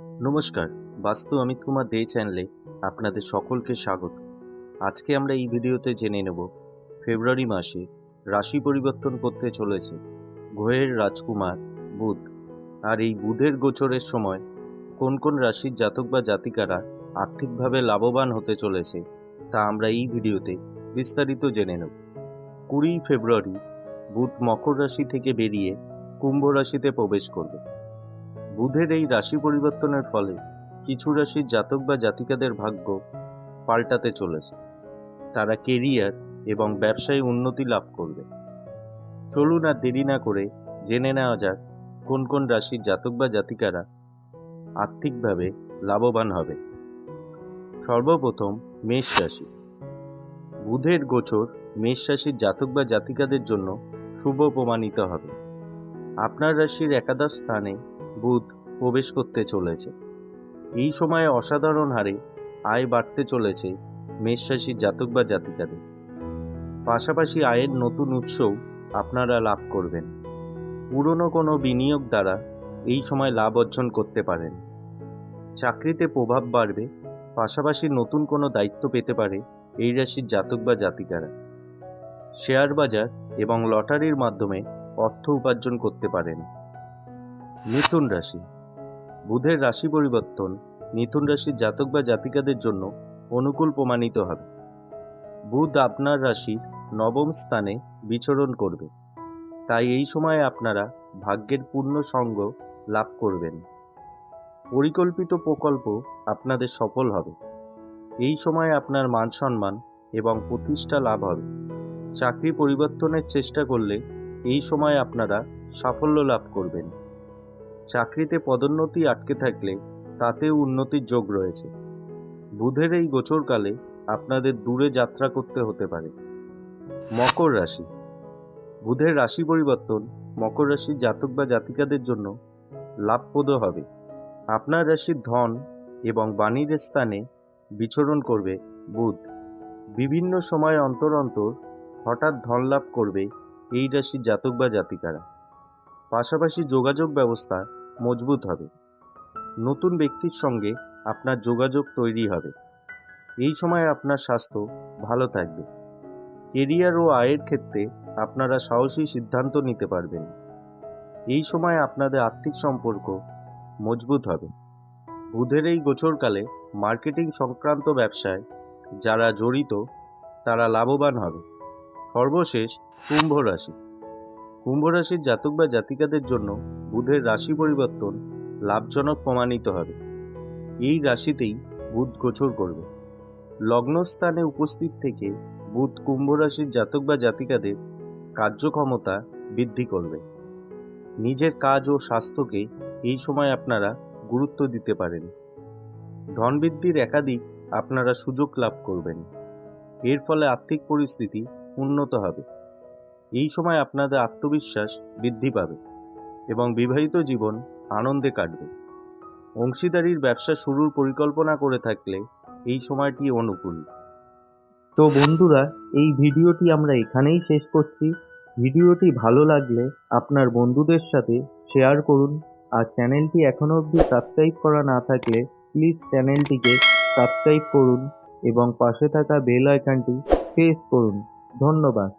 নমস্কার, বাস্তু অমিত কুমার দে চ্যানেলে আপনাদের সকলকে স্বাগত। আজকে আমরা এই ভিডিওতে জেনে নেব, ফেব্রুয়ারি মাসে রাশি পরিবর্তন করতে চলেছে গ্রহের রাজকুমার বুধ। আর এই বুধের গোচরের সময় কোন কোন রাশির জাতক বা জাতিকারা আর্থিকভাবে লাভবান হতে চলেছে তা আমরা এই ভিডিওতে বিস্তারিত জেনে নেব। কুড়ি ফেব্রুয়ারি বুধ মকর রাশি থেকে বেরিয়ে কুম্ভ রাশিতে প্রবেশ করবে। বুধের এই রাশি পরিবর্তনের ফলে কিছু রাশির জাতক বা জাতিকাদের ভাগ্য পাল্টাতে চলেছে। তারা কেরিয়ার এবং ব্যবসায় উন্নতি লাভ করবে। চলুন আর দেরি না করে জেনে নেওয়া যাক কোন কোন রাশির জাতক বা জাতিকারা আর্থিকভাবে লাভবান হবে। সর্বপ্রথম মেষ রাশি। বুধের গোচর মেষ রাশির জাতক বা জাতিকাদের জন্য শুভ প্রমাণিত হবে। আপনার রাশির একাদশ স্থানে বুধ প্রবেশ করতে চলেছে। এই সময়ে অসাধারণ হারে আয় বাড়তে চলেছে মেষ রাশির জাতক বা জাতিকাদের। পাশাপাশি আয়ের নতুন উৎসও আপনারা লাভ করবেন। পুরনো কোনো বিনিয়োগ দ্বারা এই সময় লাভ অর্জন করতে পারেন। চাকরিতে প্রভাব বাড়বে, পাশাপাশি নতুন কোনো দায়িত্ব পেতে পারে এই রাশির জাতক বা জাতিকারা। শেয়ার বাজার এবং লটারির মাধ্যমে অর্থ উপার্জন করতে পারেন। মিথুন রাশি। বুধের রাশি পরিবর্তন মিথুন রাশির জাতক বা জাতিকাদের জন্য অনুকূল প্রমাণিত হবে। বুধ আপনার রাশির নবম স্থানে বিচরণ করবে। তাই এই সময়ে আপনারা ভাগ্যের পূর্ণ সঙ্গ লাভ করবেন। পরিকল্পিত প্রকল্প আপনাদের সফল হবে। এই সময়ে আপনার মান সম্মান এবং প্রতিষ্ঠা লাভ হবে। চাকরি পরিবর্তনের চেষ্টা করলে এই সময় আপনারা সাফল্য লাভ করবেন। চাকরিতে পদোন্নতি আটকে থাকলে তাতেও উন্নতির যোগ রয়েছে। বুধের এই গোচরকালে আপনাদের দূরে যাত্রা করতে হতে পারে। মকর রাশি। বুধের রাশি পরিবর্তন মকর রাশির জাতক বা জাতিকাদের জন্য লাভপ্রদ হবে। আপনার রাশির ধন এবং বাণীর স্থানে বিচরণ করবে বুধ। বিভিন্ন সময় অন্তর অন্তর হঠাৎ ধন লাভ করবে এই রাশির জাতক বা জাতিকারা। পাশাপাশি যোগাযোগ ব্যবস্থা মজবুত হবে। নতুন ব্যক্তির সঙ্গে আপনার যোগাযোগ তৈরি হবে। এই সময় আপনার স্বাস্থ্য ভালো থাকবে। কেরিয়ার ও আয়ের ক্ষেত্রে আপনারা সাহসী সিদ্ধান্ত নিতে পারবেন। এই সময় আপনাদের আর্থিক সম্পর্ক মজবুত হবে। বুধের এই গোচরকালে মার্কেটিং সংক্রান্ত ব্যবসায় যারা জড়িত, তারা লাভবান হবে। সর্বশেষ কুম্ভ রাশি। কুম্ভ রাশির জাতক বা জাতিকাদের জন্য বুধের রাশি পরিবর্তন লাভজনক প্রমাণিত হবে। এই রাশিতেই বুধ গোচর করবে। লগ্নস্থানে উপস্থিত থেকে বুধ কুম্ভ রাশির জাতক বা জাতিকাদের কার্যক্ষমতা বৃদ্ধি করবে। নিজের কাজ ও স্বাস্থ্যকে এই সময় আপনারা গুরুত্ব দিতে পারেন। ধন বৃদ্ধির একাধিক আপনারা সুযোগ লাভ করবেন। এর ফলে আর্থিক পরিস্থিতি উন্নত হবে। এই সময় আপনাদের আত্মবিশ্বাস বৃদ্ধি পাবে। এবং বিবাহিত জীবন আনন্দে কাটবে। অংশীদারির ব্যবসা শুরুর পরিকল্পনা করে থাকলে এই সময়টি অনুকূল। তো বন্ধুরা, এই ভিডিওটি আমরা এখানেই শেষ করছি। ভিডিওটি ভালো লাগলে আপনার বন্ধুদের সাথে শেয়ার করুন। আর চ্যানেলটি এখনও অবধি সাবস্ক্রাইব করা না থাকলে প্লিজ চ্যানেলটিকে সাবস্ক্রাইব করুন এবং পাশে থাকা বেল আইকনটি প্রেস করুন। ধন্যবাদ।